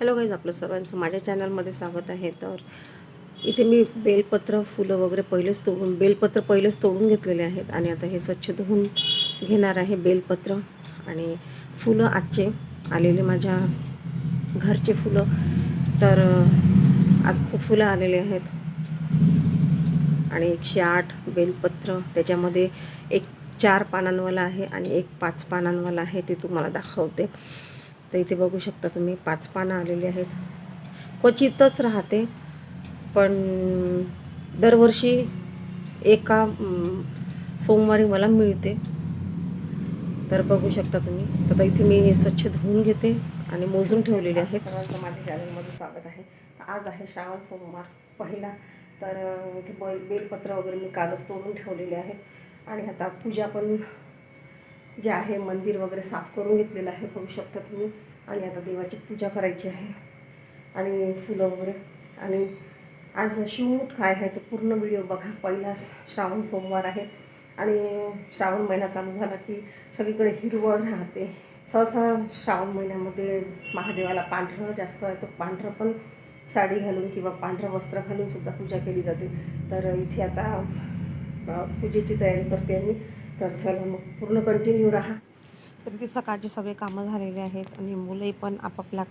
Hello guys आपलं सर्वांचं माझ्या चॅनलमध्ये स्वागत आहे. तर इथे मी बेलपत्र फुलं वगैरे पहिलेच तोडून बेलपत्र पहिलेच तोडून घेतलेले आहेत. आणि आता हे स्वच्छ धुवून घेणार आहे बेलपत्र. आणि फुलं आजचे आलेले माझ्या घरचे फुलं. तर आज खूप फुलं आलेले आहेत. आणि एकशे आठ बेलपत्र. त्याच्यामध्ये एक चार पानांवाला आहे आणि एक पाच पानांवाला आहे ते तुम्हाला दाखवते. तर इथे बघू शकता तुम्ही पाच पानं आलेली आहेत. क्वचितच राहते पण दरवर्षी एका सोमवारी मला मिळते. तर बघू शकता तुम्ही. तर आता इथे मी हे स्वच्छ धुवून घेते आणि मोजून ठेवलेले आहेत. सर्वांचं माझ्या चॅनलमध्ये स्वागत आहे. आज आहे श्रावण सोमवार पहिला. तर इथे बैल बेलपत्र वगैरे मी कालच तोडून ठेवलेले आहेत आणि आता पूजा पण जे आहे मंदिर वगैरे साफ करून घेतलेलं आहे बघू शकता तुम्ही. आणि आता देवाची पूजा करायची आहे. आणि फुलं वगैरे. आणि आज शिवमूठ काय आहे तो पूर्ण व्हिडिओ बघा. पहिला श्रावण सोमवार आहे. आणि श्रावण महिना चालू झाला की सगळीकडे हिरवळ राहते. सहसा श्रावण महिन्यामध्ये महादेवाला पांढरं जास्त आहे तर पांढरं पण साडी घालून किंवा पांढरं वस्त्र घालूनसुद्धा पूजा केली जाते. तर इथे आता पूजेची तयारी करते आणि तर चला मग पूर्ण कंटिन्यू राहा. तर ती सकाळचे सगळे कामं झालेले आहेत आणि मुलंही पण आपापल्या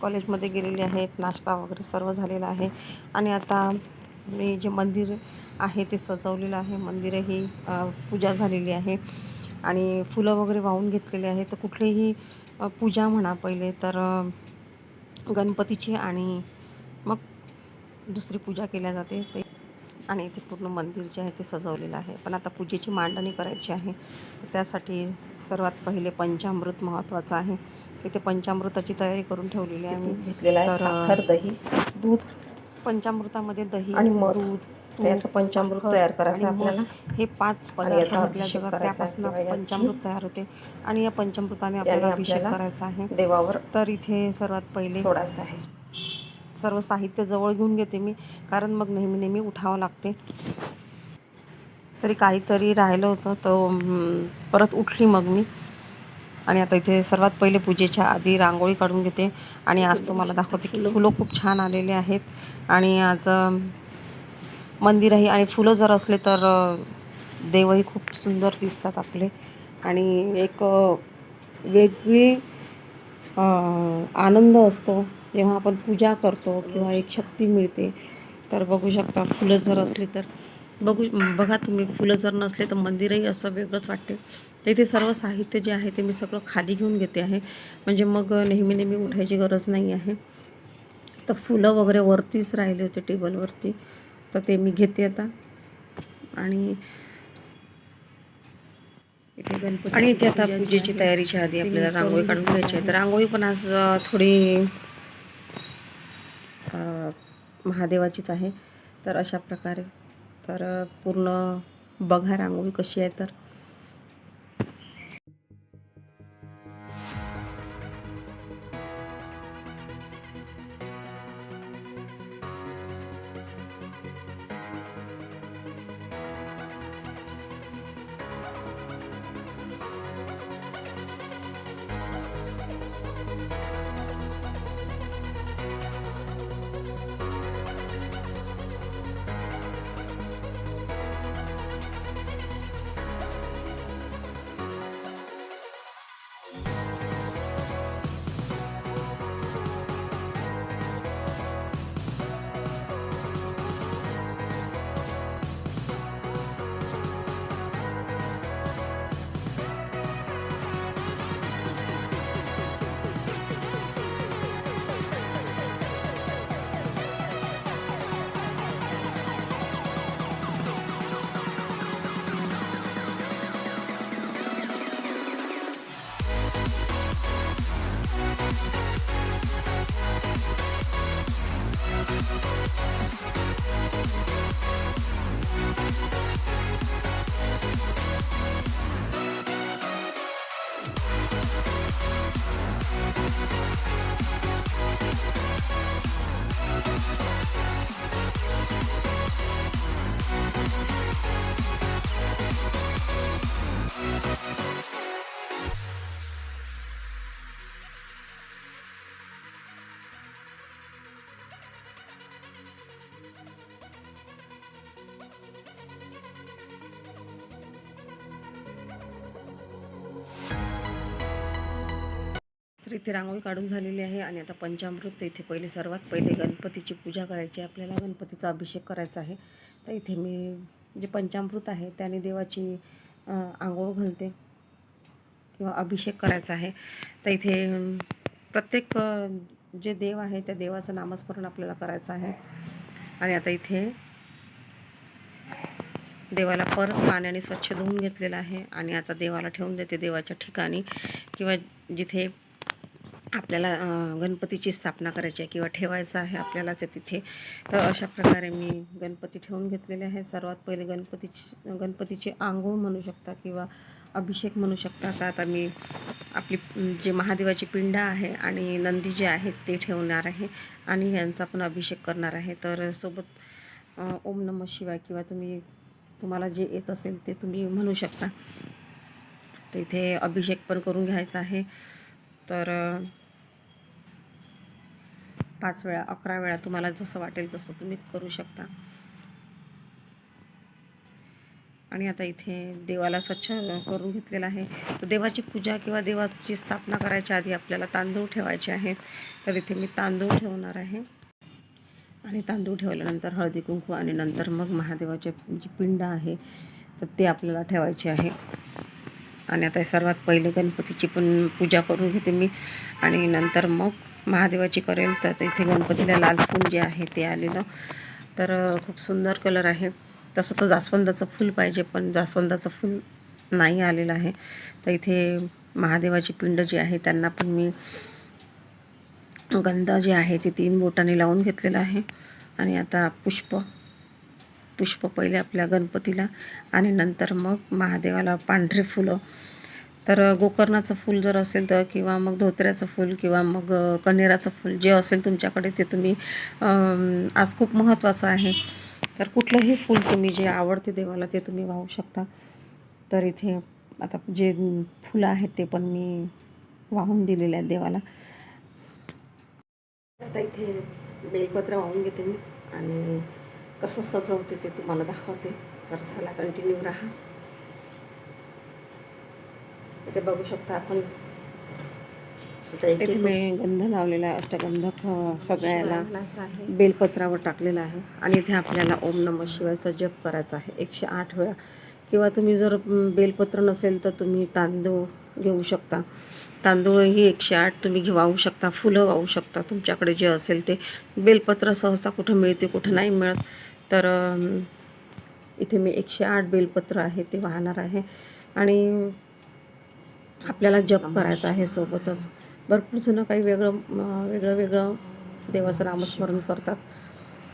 कॉलेजमध्ये गेलेली आहेत नाश्ता वगैरे सर्व झालेला आहे. आणि आता मी जे मंदिर आहे ते सजवलेलं आहे मंदिरही पूजा झालेली आहे. आणि फुलं वगैरे वाहून घेतलेले आहे तर कुठलीही पूजा म्हणा पहिले तर गणपतीची आणि मग दुसरी पूजा केल्या जाते. ते आणि इथे पूर्ण मंदिर जे आहे ते सजवलेलं आहे. पण आता पूजेची मांडणी करायची आहे. तर त्यासाठी सर्वात पहिले पंचामृत महत्त्वाचं आहे. तिथे पंचामृताची तयारी करून ठेवलेली आहे घेतलेला आहे तर, दही दूध. पंचामृतामध्ये दही आणि. दूध त्याचं पंचामृत तयार करायचं आपल्याला. हे पाच पदार्थ जातात करायचा त्यापासून पंचामृत तयार होते. आणि या पंचामृताने आपल्याला अभिषेक करायचा आहे. देवावर तर इथे सर्वात पहिले सोडायचं आहे. सर्व साहित्य जवळ घेऊन घेते मी. कारण मग नेहमी नेहमी उठावं लागते. तरी काहीतरी राहिलं होतं तर परत उठली मग मी. आणि आता इथे सर्वात पहिले पूजेच्या आधी रांगोळी काढून घेते. आणि आज तुम्हाला दाखवते की फुलं खूप छान आलेले आहेत. आणि आज मंदिरही आणि फुलं जर असले तर देवही खूप सुंदर दिसतात आपले. आणि एक वेगळी आनंद असतो. जेव्हा आपण पूजा करतो किंवा एक शक्ती मिळते तर बघू शकता फुलं जर असली तर. बघू बघा तुम्ही फुलं जर नसले तर मंदिरही असं वेगळंच वाटते. तर इथे सर्व साहित्य जे आहे ते मी सगळं खाली घेऊन घेते आहे. म्हणजे मग नेहमी नेहमी उठायची गरज नाही आहे. तर फुलं वगैरे वरतीच राहिले होते टेबलवरती. तर ते मी घेते आता. आणि इथे गणपती आणि इथे आता पूजेची तयारीच्या आधी आपल्याला रांगोळी काढून घ्यायची आहे. तर रांगोळी पण आज थोडी महादेवाचीच आहे. तर अशा प्रकारे. तर पूर्ण बघा रांगोळी कशी आहे तर तर इथे रांगोळी काढून झालेली आहे आणि आता पंचामृत इथे पहिले सर्वात पहिले गणपतीची पूजा करायची आहे. आपल्याला गणपतीचा अभिषेक करायचा आहे. तर इथे मी जे पंचामृत आहे त्याने देवाची आंघोळ घालते किंवा अभिषेक करायचा आहे. तर इथे प्रत्येक जे देव आहे त्या देवाचं नामस्मरण आपल्याला करायचं आहे. आणि आता इथे देवाला परत पाण्याने स्वच्छ धुवून घेतलेलं आहे. आणि आता देवाला ठेवून देते देवाच्या ठिकाणी. किंवा जिथे आपल्याला गणपतीची स्थापना करायची आहे किंवा ठेवायचं आहे आपल्याला ते तिथे. तर अशा प्रकारे मी गणपती ठेवून घेतलेले आहे. सर्वात पहिले गणपतीची गणपतीची आंघोळ म्हणू शकता किंवा अभिषेक म्हणू शकता. तर आता मी आपली जे महादेवाची पिंड आहे आणि नंदी जे आहेत ते ठेवणार आहे आणि यांचा पण अभिषेक करणार आहे. तर सोबत ओम नम शिवाय किंवा तुम्ही तुम्हाला जे येत असेल ते तुम्ही म्हणू शकता. तर इथे अभिषेक पण करून घ्यायचा आहे. तर पाच वेळा अकरा वेळा तुम्हाला जसं वाटेल तसं तुम्ही करू शकता. आणि आता इथे देवाला स्वच्छ करून घेतलेलं आहे. तर देवाची पूजा किंवा देवाची स्थापना करायच्या आधी आपल्याला तांदूळ ठेवायचे आहेत. तर इथे मी तांदूळ ठेवणार आहे. आणि तांदूळ ठेवल्यानंतर हळदी कुंकू आणि नंतर मग महादेवाचे जी पिंड आहे तर ते आपल्याला ठेवायचे आहे. आणि आता सर्वात पहिले गणपतीची पण पूजा करून घेते मी. आणि नंतर मग महादेवाची करेल. तर इथे गणपतीला लाल फूल जे आहे ते आलेलं. तर खूप सुंदर कलर आहे. तसं तर जास्वंदाचं फूल पाहिजे पण जास्वंदाचं फूल नाही आलेलं आहे. तर इथे महादेवाची पिंड जी आहे त्यांना पण मी गंध जे आहे ते तीन बोटाने लावून घेतलेलं आहे. आणि आता पुष्प पुष्प पहिले आपल्या गणपतीला आणि नंतर मग महादेवाला पांढरे फुलं. तर गोकर्णाचं फूल जर असेल तर किंवा मग धोत्र्याचं फूल किंवा मग अ, कण्हेराचं फूल जे असेल तुमच्याकडे ते तुम्ही आज खूप महत्त्वाचं आहे. तर कुठलंही फूल तुम्ही जे आवडते देवाला ते तुम्ही वाहू शकता. तर इथे आता जे फुलं आहेत ते पण मी वाहून दिलेले आहेत देवाला. आता इथे बेलपत्र वाहून घेते मी आणि कसं सजवते ते तुम्हाला दाखवते. तर चला कंटिन्यू राहा. इथे बघू शकता आपण. इथे मी गंध लावलेला आहे अष्टगंधक सगळ्याला बेलपत्रावर टाकलेला आहे. आणि इथे आपल्याला ओम नम शिवायचा जप करायचा आहे. एकशे आठ वेळा. किंवा तुम्ही जर बेलपत्र नसेल तर तुम्ही तांदूळ घेऊ शकता. तांदूळही एकशे आठ तुम्ही वाहू शकता फुलं वाहू शकता. तुमच्याकडे जे असेल ते. बेलपत्र सहसा कुठं मिळते कुठं नाही मिळत. तर इथे मी एकशे आठ बेलपत्र आहे ते वाहणार आहे. आणि आपल्याला जप करायचा आहे सोबतच. भरपूर जणं काही वेगळं वेगळं वेगळं देवाचं नामस्मरण करतात.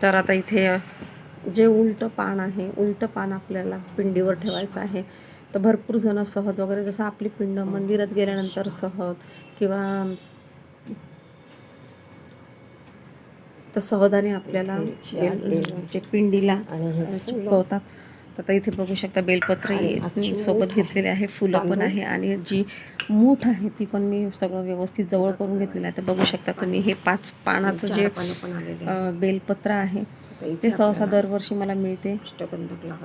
तर आता इथे जे उलटं पान आहे उलटं पान आपल्याला पिंडीवर ठेवायचं आहे. तर भरपूर जणं सहज वगैरे जसं आपली पिंड मंदिरात गेल्यानंतर सहज किंवा तर सहदाने आपल्याला बेल- जे पिंडीला चिपकवतात. तर आता इथे बघू शकता बेलपत्र सोबत घेतलेले आहे फुलं पण आहे आणि जी मूठ आहे ती पण मी सगळं व्यवस्थित जवळ करून घेतलेलं आहे. तर बघू शकता तुम्ही हे पाच पानाचं जे बेलपत्र आहे ते सहसा दरवर्षी मला मिळते.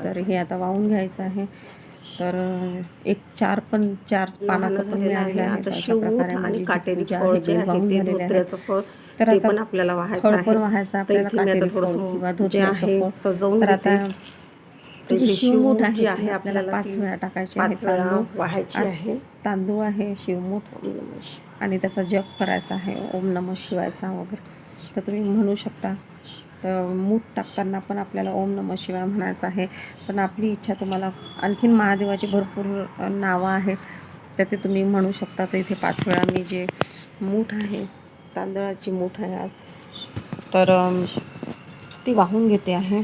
तर हे आता वाहून घ्यायचं आहे. तर एक चार पण चार पानाचं पण मिळालेलं आहे तर अशा प्रकारे माझी जी आहे, झालेली आहे. तर आता पण आपल्याला वाहायचं फळ आहे. पण व्हायचं आपल्याला काटेरी फळ किंवा धोत्र्याचं फळ. सजवून तर आता शिवमूठ आहे जी ती आहे आपल्याला पाच ती वेळा टाकायची आहे पाच वेळा वाहायची आहे. तांदूळ आहे शिवमूठ आणि त्याचा जप करायचा आहे ओम नम शिवायचा वगैरे तर तुम्ही म्हणू शकता तर मूठ टाकताना पण आपल्याला ओम नम शिवाय म्हणायचं आहे. पण आपली इच्छा तुम्हाला आणखीन महादेवाची भरपूर नावं आहेत. तर ते तुम्ही म्हणू शकता. तर इथे पाच वेळा मी जे मूठ आहे तांदळाची मूठ आहे आज. तर ती वाहून घेते आहे.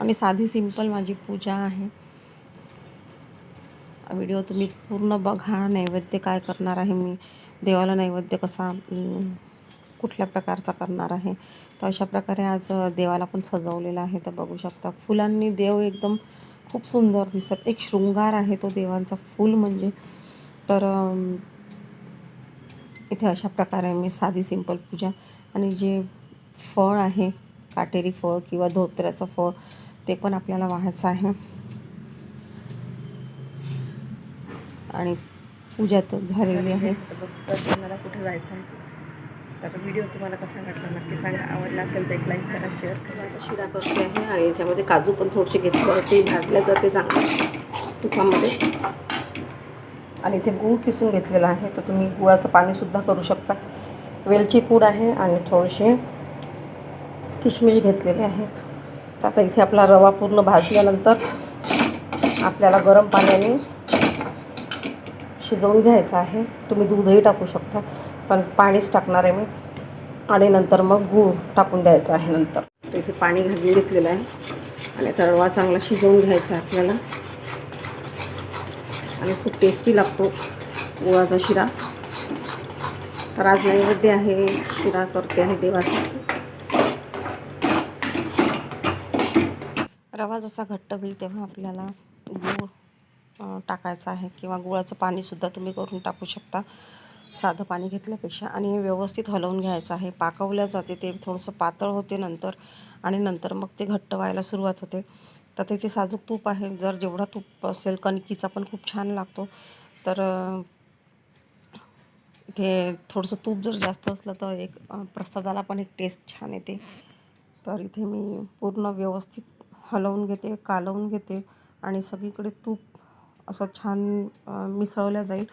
आणि साधी सिंपल माझी पूजा आहे. व्हिडिओ तुम्ही पूर्ण बघा. नैवेद्य काय करणार आहे मी? देवाला नैवेद्य कसा कुठल्या प्रकारचा करणार आहे? तर अशा प्रकारे आज देवाला पण सजवलेलं आहे. तर बघू शकता फुलांनी देव एकदम खूप सुंदर दिसतात. एक शृंगार आहे तो देवांचा फूल म्हणजे. तर इथे अशा प्रकारे मी साधी सिंपल पूजा आणि जे फळ आहे काटेरी फळ किंवा धोत्र्याचं फळ ते पण आपल्याला वाहायचं आहे. आणि पूजा तर झालेली आहे. कुठे जायचं आहे. तर व्हिडिओ तुम्हाला कसा वाटला? नक्की सांगा. आवडला असेल तर एक लाईक करा शेअर करा. त्याचा शिरा करते आहे? आणि याच्यामध्ये काजू पण थोडेसे घेतले ते भाजले जाते चांगलं तुपामध्ये. आणि इथे गूळ किसून घेतलेला आहे. तर तुम्ही गुळाचं पाणीसुद्धा करू शकता. वेलची पूड आहे आणि थोडेसे किशमिश घेतलेले आहेत. तर आता इथे आपला रवा पूर्ण भाजल्यानंतर आपल्याला गरम पाण्याने शिजवून घ्यायचं आहे. तुम्ही दूधही टाकू शकता. पण पाणीच टाकणार आहे मी. आणि नंतर मग गूळ टाकून द्यायचं आहे नंतर. तर इथे पाणी घालून घेतलेलं आहे. आणि आता रवा चांगला शिजवून घ्यायचा आपल्याला. आणि खूप टेस्टी लागतो गुळाचा शिरा. तर आज नैवेद्य आहे शिरा करते आहे देवासाठी रवा जसा घट्ट होईल तेव्हा आपल्याला गूळ टाकायचा आहे किंवा गुळाचं पाणीसुद्धा तुम्ही करून टाकू शकता. साधं पाणी घेतल्यापेक्षा आणि व्यवस्थित हलवून घ्यायचं आहे. पाकवल्या जाते ते थोडंसं पातळ होते नंतर आणि नंतर मग ते घट्ट व्हायला सुरुवात होते. तर तिथे साजूक तूप आहे. जर जेवढा तूप असेल कणकीचा पण खूप छान लागतो. तर ते थोडंसं तूप जर जास्त असलं तर एक प्रसादाला पण एक टेस्ट छान येते. तर इथे मी पूर्ण व्यवस्थित हलवून घेते कालवून घेते आणि सगळीकडे तूप असं छान अं, मिसळल्या जाईल.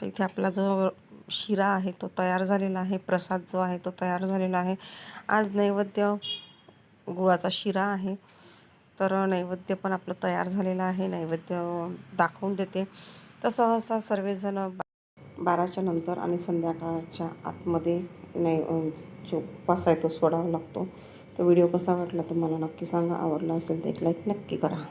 तर इथे आपला जो शिरा आहे तो तयार झालेला आहे प्रसाद जो आहे तो तयार झालेला आहे. आज नैवेद्य गुळाचा शिरा आहे. तर नैवेद्य पण आपलं तयार झालेलं आहे. नैवेद्य दाखवून देते. तर सहसा सर्वजण बाराच्या नंतर आणि संध्याकाळच्या आतमध्ये नै जो उपवास आहे तो सोडावा लागतो. तर व्हिडिओ कसा वाटला तर मला नक्की सांगा. आवडला असेल तर एक लाईक नक्की करा.